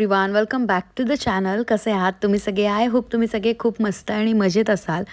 Everyone welcome back to the channel कसे आहात तुम्ही सगळे? आय होप तुम्ही सगळे खूप मस्त आणि मजेत असाल.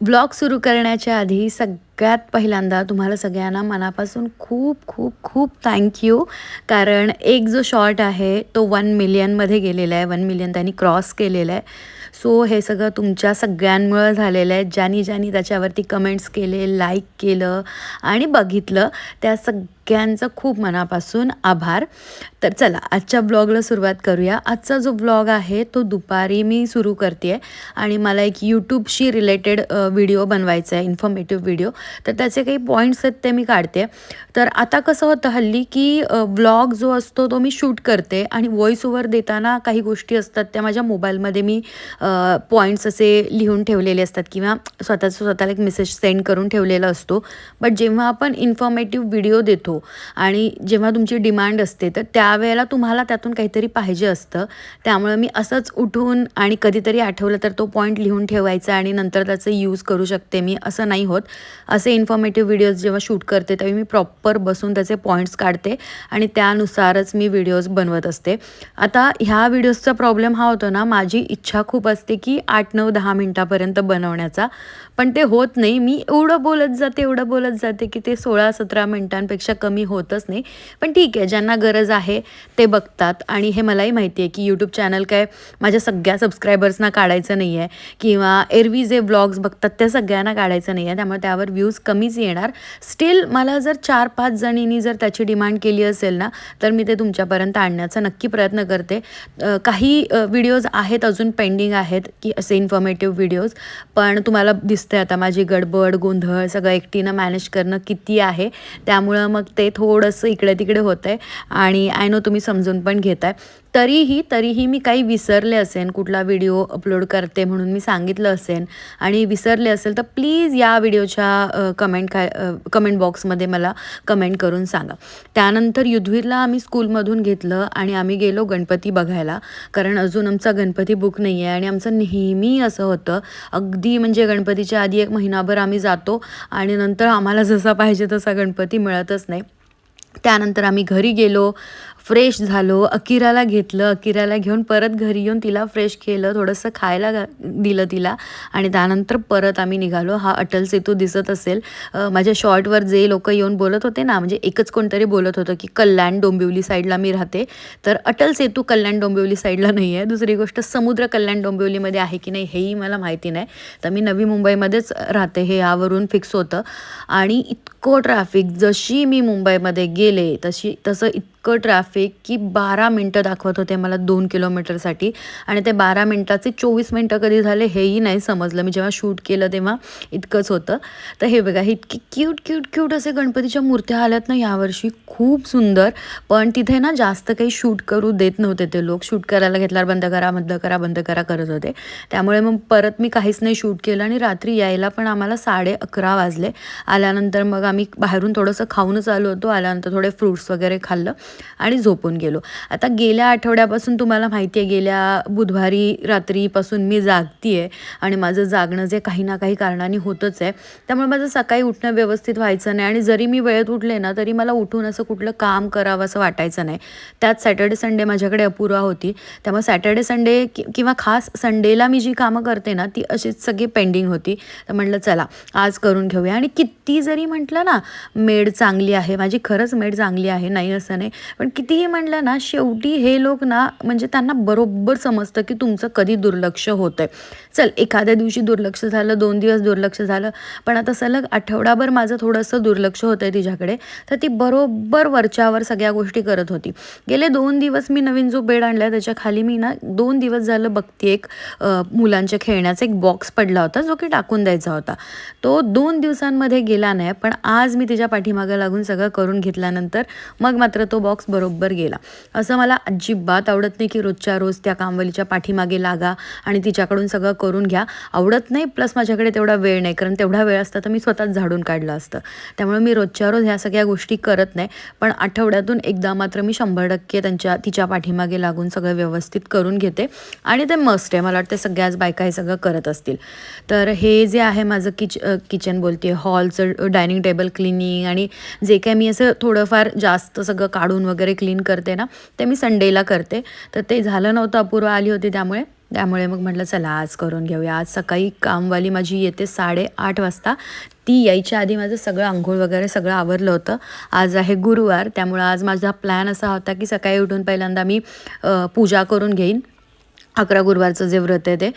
ब्लॉग सुरू करण्याच्या आधी सगळ्यात पहिल्यांदा तुम्हाला सगळ्यांना मनापासून खूप खूप खूप थँक्यू कारण एक जो शॉर्ट आहे तो वन मिलियनमध्ये गेलेला आहे. वन मिलियन त्यांनी क्रॉस केलेला आहे. सो हे सगळं तुमच्या सगळ्यांमुळं झालेलं आहे. ज्यांनी ज्यांनी त्याच्यावरती कमेंट्स केले लाईक केलं आणि बघितलं त्या सग सगळ्यांचं खूप मनापासून आभार. तर चला आजच्या ब्लॉगला सुरुवात करूया. आजचा जो ब्लॉग आहे तो दुपारी मी सुरू करते आहे आणि मला एक यूट्यूबशी रिलेटेड व्हिडिओ बनवायचा आहे इन्फॉर्मेटिव्ह व्हिडिओ तर त्याचे काही पॉईंट्स आहेत ते मी काढते तर आता कसं होतं हल्ली की ब्लॉग जो असतो तो मी शूट करते आणि व्हॉईस ओव्हर देताना काही गोष्टी असतात त्या माझ्या मोबाईलमध्ये मी पॉईंट्स असे लिहून ठेवलेले असतात किंवा स्वतःचं स्वतःला एक मेसेज सेंड करून ठेवलेला असतो. बट जेव्हा आपण इन्फॉर्मेटिव्ह व्हिडिओ देतो आणि जेव्हा तुमची डिमांड असते तर त्यावेळेला तुम्हाला त्यातून काहीतरी पाहिजे असतं. त्यामुळं मी असंच उठून आणि कधीतरी आठवलं तर तो पॉईंट लिहून ठेवायचा आणि नंतर त्याचं यूज करू शकते मी असं नाही होत. असे इन्फॉर्मेटिव्ह व्हिडिओज जेव्हा शूट करते तेव्हा मी प्रॉपर बसून त्याचे पॉईंट्स काढते आणि त्यानुसारच मी व्हिडिओज बनवत असते. आता ह्या व्हिडिओजचा प्रॉब्लेम हा होतो ना माझी इच्छा खूप असते की आठ नऊ दहा मिनटापर्यंत बनवण्याचा. पण ते होत नाही. मी एवढं बोलत जाते एवढं बोलत जाते की ते सोळा सतरा मिनटांपेक्षा कमी होतच नाही. पण ठीक आहे ज्यांना गरज आहे ते बघतात. आणि हे मलाही माहिती आहे की यूट्यूब चॅनल काय माझ्या सगळ्या सबस्क्रायबर्सना काढायचं नाही आहे किंवा एरवी जे ब्लॉग्स बघतात त्या सगळ्यांना काढायचं नाही आहे त्यामुळे त्यावर व्ह्यूज कमीच येणार. स्टील मला जर चार पाच जणींनी जर त्याची डिमांड केली असेल ना तर मी ते तुमच्यापर्यंत आणण्याचा नक्की प्रयत्न करते. काही व्हिडिओज आहेत अजून पेंडिंग आहेत की असे इन्फॉर्मेटिव्ह व्हिडिओज पण तुम्हाला दिस दिसतंय आता माझी गडबड गोंधळ सगळं एकटीनं मॅनेज करणं किती आहे त्यामुळं मग ते थोडंसं इकडे तिकडे होतं आहे आणि आय नो तुम्ही समजून पण घेताय. तरीही तरीही मी काही विसरले असेन कुठला व्हिडिओ अपलोड करते म्हणून मी सांगितलं असेन आणि विसरले असेल तर प्लीज या व्हिडिओच्या कमेंट काय कमेंट बॉक्समध्ये मला कमेंट करून सांगा. त्यानंतर युद्धवीरला आम्ही स्कूलमधून घेतलं आणि आम्ही गेलो गणपती बघायला. कारण अजून आमचा गणपती बुक नाही आहे आणि आमचं नेहमी असं होतं अगदी म्हणजे गणपतीच्या आधी एक महिनाभर आम्ही जातो आणि नंतर आम्हाला जसा पाहिजे तसा गणपती मिळतच नाही. त्यानंतर आम्ही घरी गेलो फ्रेश झालो अकिराला घेतलं अकिराला घेऊन परत घरी येऊन तिला फ्रेश केलं थोडंसं खायला दिलं तिला आणि त्यानंतर परत आम्ही निघालो. हा अटल सेतू दिसत असेल. माझ्या शॉर्टवर जे लोक येऊन बोलत होते ना म्हणजे एकच कोणतरी बोलत होतं की कल्याण डोंबिवली साईडला मी राहते. तर अटल सेतू कल्याण डोंबिवली साईडला नाही आहे. दुसरी गोष्ट समुद्र कल्याण डोंबिवलीमध्ये आहे की नाही हेही मला माहिती नाही. तर मी नवी मुंबईमध्येच राहते हे यावरून फिक्स होतं. आणि इतकं ट्रॅफिक जशी मी मुंबईमध्ये गेले तशी तसं इतकं ट्रॅफिक की बारा मिनटं दाखवत होते मला दोन किलोमीटरसाठी आणि ते बारा मिनटाचे चोवीस मिनटं कधी झाले हेही नाही समजलं. मी जेव्हा शूट केलं तेव्हा इतकंच होतं. तर हे बघा हे इतकी क्यूट क्यूट क्यूट असे गणपतीच्या मूर्त्या आल्यात ना यावर्षी. खूप सुंदर. पण तिथे ना जास्त काही शूट करू देत नव्हते ते लोक. शूट करायला घेतल्यावर बंद करा बंद करा बंद करा करत होते. त्यामुळे मग परत मी काहीच नाही शूट केलं आणि रात्री यायला पण आम्हाला साडे अकरा वाजले. आल्यानंतर मग आम्ही बाहेरून थोडंसं खाऊनच आलो होतो. आल्यानंतर थोडे फ्रूट्स वगैरे खाल्लं. आणि झोपून गेलो. आता गेल्या आठवड्यापासून तुम्हाला माहिती आहे गेल्या बुधवारी रात्रीपासून मी जागती आहे आणि माझं जागणं जे काही ना काही कारणाने होतंच आहे. त्यामुळे माझं सकाळी उठणं व्यवस्थित व्हायचं नाही आणि जरी मी वेळेत उठले ना तरी मला उठून असं कुठलं काम करावं असं वाटायचं नाही. त्यात सॅटर्डे संडे माझ्याकडे अपुरा होती. त्यामुळे सॅटर्डे संडे कि किंवा खास संडेला मी जी कामं करते ना ती अशीच सगळी पेंडिंग होती. तर म्हटलं चला आज करून घेऊया. आणि किती जरी म्हटलं ना मेड चांगली आहे माझी खरंच मेड चांगली आहे नाही असं नाही. पण कितीही म्हटलं ना शेवटी हे लोक ना म्हणजे त्यांना बरोबर समजतं की तुमचं कधी दुर्लक्ष होतं आहे चल एखाद्या दिवशी दुर्लक्ष झालं दोन दिवस दुर्लक्ष झालं पण आता सलग आठवडाभर माझं थोडंसं दुर्लक्ष होतं आहे तिच्याकडे तर ती बरोबर वरच्यावर सगळ्या गोष्टी करत होती. गेले दोन दिवस मी नवीन जो बेड आणला त्याच्याखाली मी ना दोन दिवस झालं बघते एक मुलांच्या खेळण्याचा एक बॉक्स पडला होता जो की टाकून द्यायचा होता. तो दोन दिवसांमध्ये गेला नाही पण आज मी तिच्या पाठीमागं लागून सगळं करून घेतल्यानंतर मग मात्र तो बॉक्स बरोबर गेला. असं मला अजिबात आवडत नाही की रोजच्या रोज त्या कामवलीच्या पाठीमागे लागा आणि तिच्याकडून सगळं करून घ्या. आवडत नाही प्लस माझ्याकडे तेवढा वेळ नाही. कारण तेवढा वेळ असता तर मी स्वतःच झाडून काढलं असतं. त्यामुळे मी रोजच्या रोज ह्या सगळ्या गोष्टी करत नाही. पण आठवड्यातून एकदा मात्र मी शंभर टक्के त्यांच्या तिच्या पाठीमागे लागून सगळं व्यवस्थित करून घेते. आणि ते मस्ट आहे. मला वाटतं सगळ्याच बायका हे सगळं करत असतील. तर हे जे आहे माझं किच किचन बोलते हॉलचं डायनिंग टेबल क्लिनिंग आणि जे काय मी असं थोडंफार जास्त सगळं काढून धुवून वगैरे क्लीन करते ना ते मी संडेला करते. तर ते झालं नव्हतं अपूर्वा आली होती त्यामुळे. त्यामुळे मग म्हटलं चला आज करून घेऊया. आज सकाळी कामवाली माझी येते साडेआठ वाजता. ती यायच्या आधी माझं सगळं आंघोळ वगैरे सगळं आवरलं होतं. आज आहे गुरुवार. त्यामुळं आज माझा प्लॅन असा होता की सकाळी उठून पहिल्यांदा मी पूजा करून घेईन. अकरा गुरुवारचं जे व्रत आहे ते.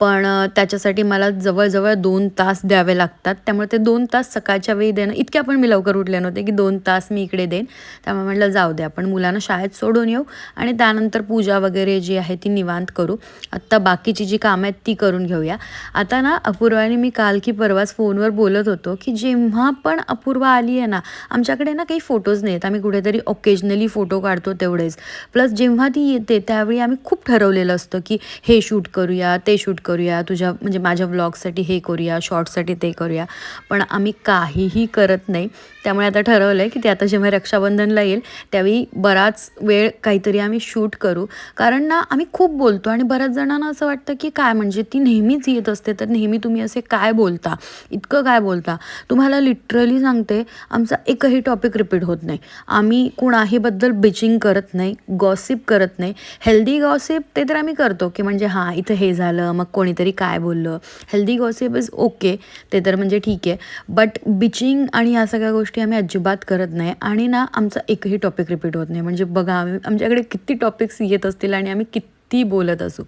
पण त्याच्यासाठी मला जवळजवळ दोन तास द्यावे लागतात. त्यामुळे ते दोन तास सकाळच्या वेळी देणं इतक्या पण मी लवकर उठले नव्हते की दोन तास मी इकडे देईन. त्यामुळे म्हटलं जाऊ दे आपण मुलांना शाळेत सोडून येऊ आणि त्यानंतर पूजा वगैरे जी आहे ती निवांत करू. आत्ता बाकीची जी कामं आहेत ती करून घेऊया. आता ना अपूर्वाने मी काल की परवाच फोनवर बोलत होतो की जेव्हा पण अपूर्वा आली आहे ना आमच्याकडे ना काही फोटोज नाहीत आम्ही कुठेतरी ओकेजनली फोटो काढतो तेवढेच. प्लस जेव्हा ती येते त्यावेळी आम्ही खूप ठरवलेलं असतं की हे शूट करूया ते शूट करूया तुझ्या म्हणजे माझ्या व्लॉगसाठी हे करूया शॉर्टसाठी ते करूया. पण आम्ही काहीही करत नाही. त्यामुळे आता ठरवलं आहे की ते आता जेव्हा रक्षाबंधनला येईल त्यावेळी बराच वेळ काहीतरी आम्ही शूट करू. कारण ना आम्ही खूप बोलतो आणि बऱ्याच जणांना असं वाटतं की काय म्हणजे ती नेहमीच येत असते तर नेहमी तुम्ही असे काय बोलता? इतकं काय बोलता? तुम्हाला लिटरली सांगते आमचा एकही टॉपिक रिपीट होत नाही. आम्ही कुणाहीबद्दल बिचिंग करत नाही गॉसिप करत नाही. हेल्दी गॉसिप ते तर आम्ही करतो की म्हणजे हां इथं हे झालं मग कोणीतरी काय बोललं. हेल्दी गॉसिप इज ओके ते तर म्हणजे ठीक आहे. बट बिचिंग आणि या सगळ्या गोष्टी आम्ही अजिबात करत नाही. आणि ना आमचा एकही टॉपिक रिपीट होत नाही. म्हणजे बघा आम्ही आमच्याकडे किती टॉपिक्स येत असतील आणि आम्ही किती बोलत असू.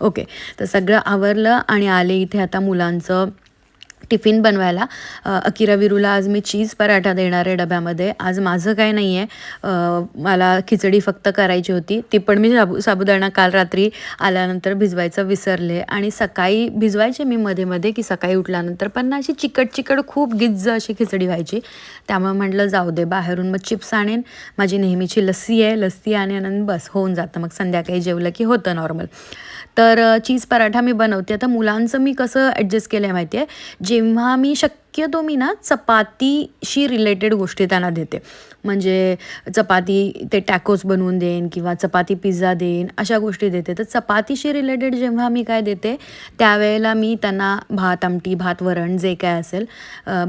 ओके तर सगळं आवरलं आणि आले इथे आता मुलांचं टिफिन बनवायला. अकिरा विरूला आज मी चीज पराठा देणार आहे डब्यामध्ये. आज माझं काय नाही आहे मला खिचडी फक्त करायची होती. ती पण मी साबु साबुदाणा काल रात्री आल्यानंतर भिजवायचं विसरले. आणि सकाळी भिजवायचे मी मध्ये मध्ये की सकाळी उठल्यानंतर. पण ना अशी चिकट चिकट खूप गिज्ज अशी खिचडी व्हायची. त्यामुळे म्हटलं जाऊ दे बाहेरून मग चिप्स आणेन. माझी नेहमीची लस्सी आहे. लस्सी आणेन आणि बस होऊन जातं. मग संध्याकाळी जेवलं की होतं नॉर्मल तर चीज पराठा मी बनवते. आता मुलांचं मी कसं ॲडजस्ट केलं आहे माहिती आहे जेव्हा मी शक्यतो मी ना चपातीशी रिलेटेड गोष्टी त्यांना देते. म्हणजे चपाती ते टॅकोज बनवून देईन किंवा चपाती पिझ्झा देईन अशा गोष्टी देते. तर चपातीशी रिलेटेड जेव्हा मी काय देते त्यावेळेला मी त्यांना भात आमटी भात वरण जे काय असेल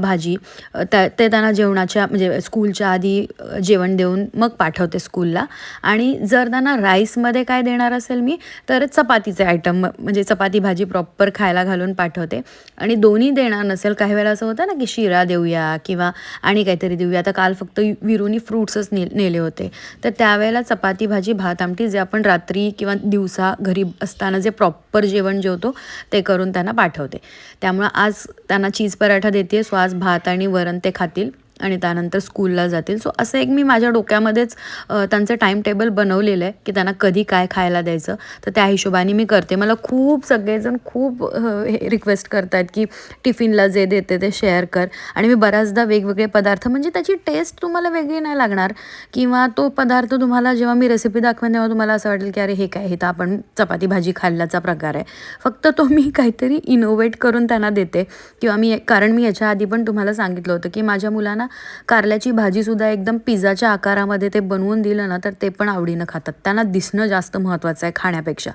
भाजी त्या ते त्यांना जेवणाच्या म्हणजे स्कूलच्या आधी जेवण देऊन मग पाठवते स्कूलला आणि जर त्यांना राईसमध्ये काय देणार असेल मी तर चपातीचे आयटम म्हणजे चपाती भाजी प्रॉपर खायला घालून पाठवते. आणि दोन्ही देणार नसेल काही वेळा असं होतं ना की शिरा देऊया किंवा आणि काहीतरी देऊया. आता काल फक्त विरूनी फ्रूट्सच ने नेले होते. तर त्यावेळेला चपाती भाजी भात आमटी जे आपण रात्री किंवा दिवसा घरी असताना जे प्रॉपर जेवण जेवतो ते करून त्यांना पाठवते. त्यामुळं आज त्यांना चीज पराठा देते सो आज भात आणि वरण ते खातील. आणि त्यानंतर स्कूलला जातील. सो असं एक मी माझ्या डोक्यामध्येच त्यांचं टाईम टेबल बनवलेलं आहे की त्यांना कधी काय खायला द्यायचं. तर त्या हिशोबाने मी करते. मला खूप सगळेजण खूप हे रिक्वेस्ट करतात की टिफिनला जे देते ते शेअर कर. आणि मी बऱ्याचदा वेगवेगळे पदार्थ म्हणजे त्याची टेस्ट तुम्हाला वेगळी नाही लागणार. किंवा तो पदार्थ तुम्हाला जेव्हा मी रेसिपी दाखवेन तेव्हा तुम्हाला असं वाटेल की अरे हे काय? हे तर आपण चपाती भाजी खाल्ल्याचा प्रकार आहे. फक्त तो मी काहीतरी इनोव्हेट करून त्यांना देते. किंवा मी कारण मी याच्या आधी पण तुम्हाला सांगितलं होतं की माझ्या मुलांना कारल्याची भाजीसुद्धा एकदम पिझ्झाच्या आकारामध्ये ते बनवून दिलं ना तर ते पण आवडीनं खातात. त्यांना दिसणं जास्त महत्त्वाचं आहे खाण्यापेक्षा.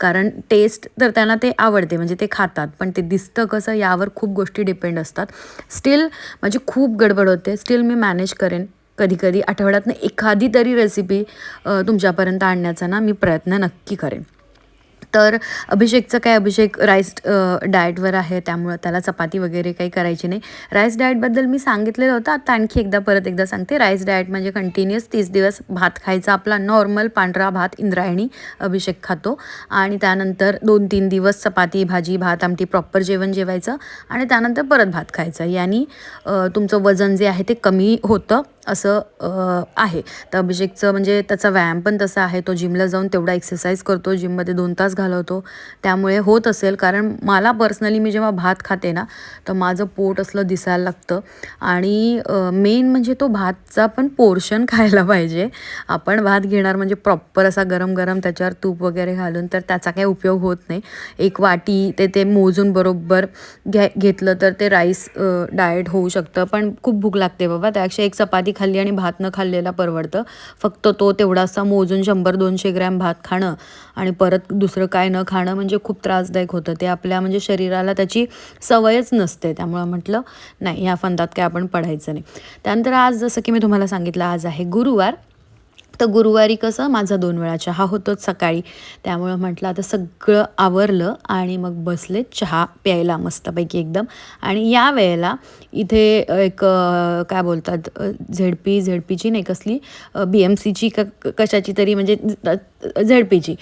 कारण टेस्ट तर त्यांना ते आवडते म्हणजे ते खातात. पण ते दिसतं कसं यावर खूप गोष्टी डिपेंड असतात. स्टील माझी खूप गडबड होते. स्टील मी मॅनेज करेन. कधी कधी आठवड्यातनं एखादी तरी रेसिपी तुमच्यापर्यंत आणण्याचा ना मी प्रयत्न नक्की करेन. तर अभिषेकचं काय अभिषेक राईस डाएटवर आहे त्यामुळं त्याला चपाती वगैरे काही करायची नाही. राईस डाएटबद्दल मी सांगितलेलं होतं. आता आणखी एकदा परत एकदा सांगते. राईस डाएट म्हणजे कंटिन्युअस तीस दिवस भात खायचा आपला नॉर्मल पांढरा भात इंद्रायणी अभिषेक खातो. आणि त्यानंतर दोन तीन दिवस चपाती भाजी भात आमटी प्रॉपर जेवण जेवायचं. आणि त्यानंतर परत भात खायचं. यानी तुमचं वजन जे आहे ते कमी होतं. असं आहे. तर अभिषेकचं म्हणजे त्याचा व्यायाम पण तसा आहे. तो जिमला जाऊन तेवढा एक्सरसाइज करतो. जिममध्ये दोन तास घालवतो. त्यामुळे होत असेल. कारण मला पर्सनली मी जेव्हा भात खाते ना तर माझं पोट असलं दिसायला लागतं. आणि मेन म्हणजे तो भातचा पण पोर्शन खायला पाहिजे. आपण भात घेणार म्हणजे प्रॉपर असा गरम गरम त्याच्यावर तूप वगैरे घालून तर त्याचा काही उपयोग होत नाही. एक वाटी ते ते मोजून बरोबर घ्या घेतलं तर ते राईस डाएट होऊ शकतं. पण खूप भूक लागते बाबा. त्यापेक्षा एक चपाती खाल्ली आणि भात न खाल्लेला परवडतं. फक्त तो तेवढासा मोजून शंभर दोनशे ग्रॅम भात खाणं आणि परत दुसरं काय न खाणं म्हणजे खूप त्रासदायक होतं. ते आपल्या म्हणजे शरीराला त्याची सवयच नसते. त्यामुळं म्हटलं नाही ह्या फंदात काय आपण पडायचं नाही. त्यानंतर आज जसं की मी तुम्हाला सांगितलं आज आहे गुरुवार. तर गुरुवारी कसं माझा दोन वेळा चहा होतोच सकाळी. त्यामुळं म्हटलं आता सगळं आवरलं आणि मग बसले चहा प्यायला मस्तपैकी एकदम. आणि या वेळेला इथे एक काय बोलतात झेड पी झेड पीची नाही कसली बी एम सीची क कशाची तरी म्हणजे झेड पीची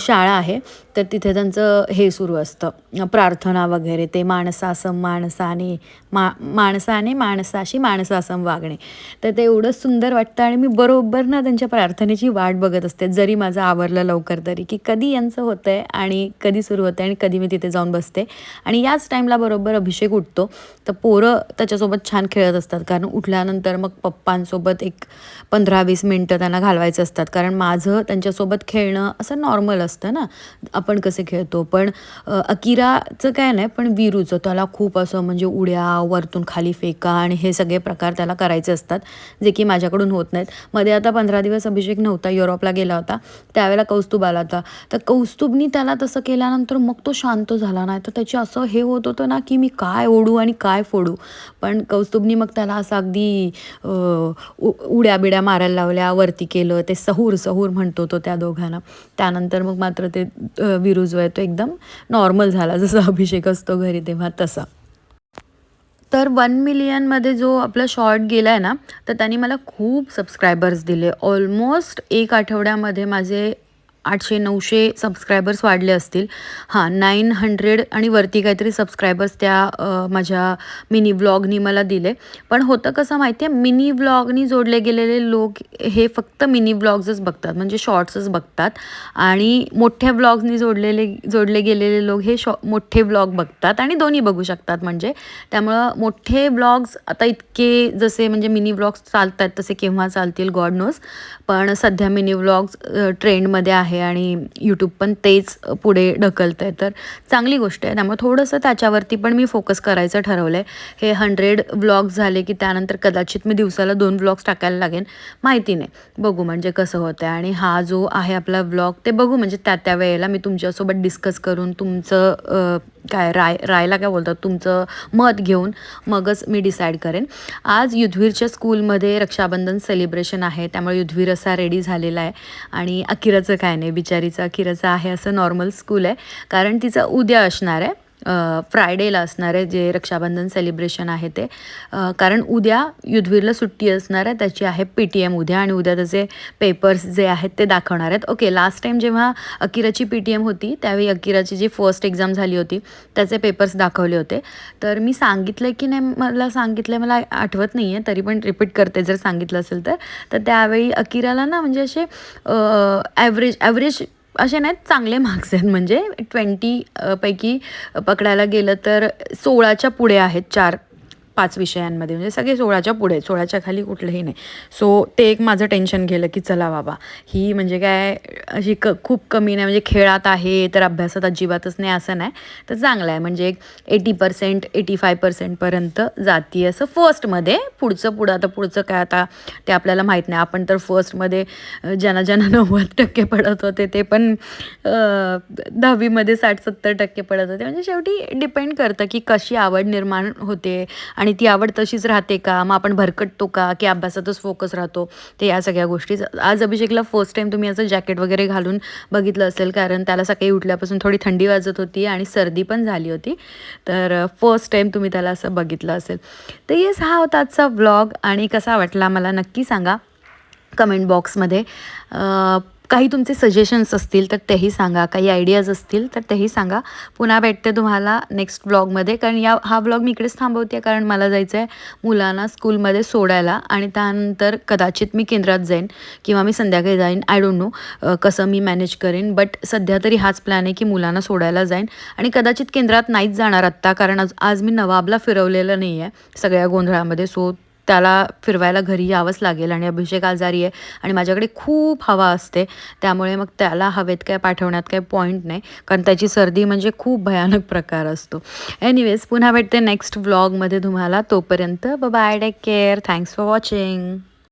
शाळा आहे. तर तिथे त्यांचं हे सुरू असतं. प्रार्थना वगैरे ते माणसासम माणसाने मा माणसाने माणसाशी माणसासम वागणे. तर ते एवढं सुंदर वाटतं आणि मी बरोबर ना त्यांच्या प्रार्थनेची वाट बघत असते जरी माझं आवरलं लवकर तरी की कधी यांचं होतं आहे आणि कधी सुरू होतं आहे आणि कधी मी तिथे जाऊन बसते. आणि याच टाईमला बरोबर अभिषेक उठतो. तर पोरं त्याच्यासोबत छान खेळत असतात कारण उठल्यानंतर मग पप्पांसोबत एक पंधरा वीस मिनटं त्यांना घालवायचं असतात. कारण माझं त्यांच्यासोबत खेळणं असं नॉर्मल असतं ना. आपण कसे खेळतो? पण अकिराचं काय नाही पण विरूचं. त्याला खूप असं म्हणजे उड्या वरतून खाली फेका आणि हे सगळे प्रकार त्याला करायचे असतात जे की माझ्याकडून होत नाहीत. मध्ये आता पंधरा दिवस अभिषेक नव्हता युरोपला गेला होता. त्यावेळेला कौस्तुभ आला होता. तर कौस्तुभनी त्याला तसं केल्यानंतर मग तो शांत झाला नाही. तर त्याची असं हे होत होतं ना की मी काय ओढू आणि काय फोडू. पण कौस्तुभनी मग त्याला असं अगदी उ- उड्या बिड्या मारायला लावल्या वरती केलं. ते सहूर सहूर म्हणतो तो त्या दोघांना. त्यानंतर मग मात्र ते अ, आहे तो एकदम नॉर्मल झाला जसं अभिषेक असतो घरी तेव्हा तसा. तर वन मिलियनमध्ये जो आपला शॉर्ट गेला आहे ना तर त्यांनी मला खूप सबस्क्रायबर्स दिले. ऑलमोस्ट एक आठवड्यामध्ये माझे आठशे नऊशे सबस्क्रायबर्स वाढले असतील. हां नाईन हंड्रेड आणि वरती काहीतरी सबस्क्रायबर्स त्या माझ्या मिनी व्लॉगनी मला दिले. पण होतं कसं माहिती आहे मिनी व्लॉगनी जोडले गेलेले लोक हे फक्त मिनी व्लॉग्सच बघतात म्हणजे शॉर्ट्सच बघतात. आणि मोठ्या व्लॉग्सनी जोडलेले जोडले गेलेले लोक हे शॉ मोठे व्लॉग बघतात आणि दोन्ही बघू शकतात म्हणजे. त्यामुळं मोठे व्लॉग्स आता इतके जसे म्हणजे मिनी व्लॉग्स चालत आहेत तसे केव्हा चालतील गॉड नोज पण सध्या मिनी व्लॉग्स ट्रेंडमध्ये आहे आणि यूट्यूब पण तेच पुढे ढकलतं आहे तर चांगली गोष्ट आहे. त्यामुळे थोडंसं त्याच्यावरती पण मी फोकस करायचं ठरवलं आहे हे हंड्रेड व्लॉग्स झाले की त्यानंतर कदाचित मी दिवसाला दोन व्लॉग्स टाकायला लागेन. माहिती नाही. बघू म्हणजे कसं होतं आहे आणि हा जो आहे आपला व्लॉग ते बघू म्हणजे त्या त्या वेळेला मी तुमच्यासोबत डिस्कस करून तुमचं काय राय रायला काय बोलतात? तुमचं मत घेऊन मगच मी डिसाईड करेन. आज युद्धवीरच्या स्कूलमध्ये रक्षाबंधन सेलिब्रेशन आहे. त्यामुळे युद्धवीर असा रेडी झालेला आहे. आणि अकिराचं काय नाही बिचारीचं अकिराचं आहे असं नॉर्मल स्कूल आहे. कारण तिचं उद्या असणार आहे. फ्रायडेला असणार आहे जे रक्षाबंधन सेलिब्रेशन आहे ते. कारण उद्या युद्धवीरला सुट्टी असणार आहे त्याची आहे पी टी एम उद्या आणि उद्या त्याचे पेपर्स जे आहेत ते दाखवणार आहेत. ओके लास्ट टाईम जेव्हा अकिराची पी टी एम होती त्यावेळी अकिराची जी फर्स्ट एक्झाम झाली होती त्याचे पेपर्स दाखवले होते. तर मी सांगितलं की नाही मला सांगितलं मला आठवत नाही आहे तरी पण रिपीट करते जर सांगितलं असेल तर. तर त्यावेळी अकिराला ना म्हणजे असे ॲव्हरेज ॲव्हरेज असे नाहीत चांगले मार्क्स आहेत. म्हणजे ट्वेंटी पैकी पकडायला गेलं तर सोळाच्या पुढे आहेत चार. पाच विषयांमध्ये म्हणजे सगळे सोळाच्या पुढे सोळाच्या खाली कुठलंही नाही. सो ते एक माझं टेन्शन गेलं की चला बाबा. ही म्हणजे काय अशी क खूप कमी नाही म्हणजे खेळात आहे तर अभ्यासात अजिबातच नाही असं नाही. तर चांगलं आहे म्हणजे एक एटी पर्सेंट एटी फाय पर्सेंटपर्यंत जाती असं फर्स्टमध्ये पुढचं पुढं आता पुढचं काय आता ते आपल्याला माहीत नाही. आपण तर फर्स्टमध्ये ज्यांना ज्यांना नव्वद टक्के पडत होते ते पण दहावीमध्ये साठ सत्तर टक्के पडत होते. म्हणजे शेवटी डिपेंड करतं की कशी आवड निर्माण होते आणि आणि ती आवड तशीच राहते का? मग आपण भरकटतो का? की अभ्यासातच फोकस राहतो? ते या सगळ्या गोष्टी. आज अभिषेकला फर्स्ट टाईम तुम्ही असं जॅकेट वगैरे घालून बघितलं असेल कारण त्याला सकाळी उठल्यापासून थोडी थंडी वाजत होती आणि सर्दी पण झाली होती. तर फर्स्ट टाईम तुम्ही त्याला असं बघितलं असेल. तर येस हा होता आजचा व्लॉग आणि कसा वाटला मला नक्की सांगा. कमेंट बॉक्समध्ये काही तुमचे सजेशन्स असतील तर तेही सांगा. काही आयडियाज असतील तर तेही सांगा. पुन्हा भेटते तुम्हाला नेक्स्ट ब्लॉगमध्ये कारण या हा ब्लॉग मी इकडेच थांबवते कारण मला जायचं आहे मुलांना स्कूलमध्ये सोडायला. आणि त्यानंतर कदाचित मी केंद्रात जाईन किंवा मी संध्याकाळी जाईन. आय डोंट नो कसं मी मॅनेज करेन. बट सध्या तरी हाच प्लॅन आहे की मुलांना सोडायला जाईन. आणि कदाचित केंद्रात नाहीच जाणार आत्ता कारण आज आज मी नवाबला फिरवलेलं नाही आहे सगळ्या गोंधळामध्ये. सो त्याला फिरवायला घरी यावंच लागेल आणि अभिषेक आजारी आहे आणि माझ्याकडे खूप हवा असते. त्यामुळे मग त्याला हवेत काय पाठवण्यात काही पॉईंट नाही. कारण त्याची सर्दी म्हणजे खूप भयानक प्रकार असतो. एनिवेज पुन्हा भेटते नेक्स्ट व्लॉगमध्ये तुम्हाला. तोपर्यंत bye take care thanks for watching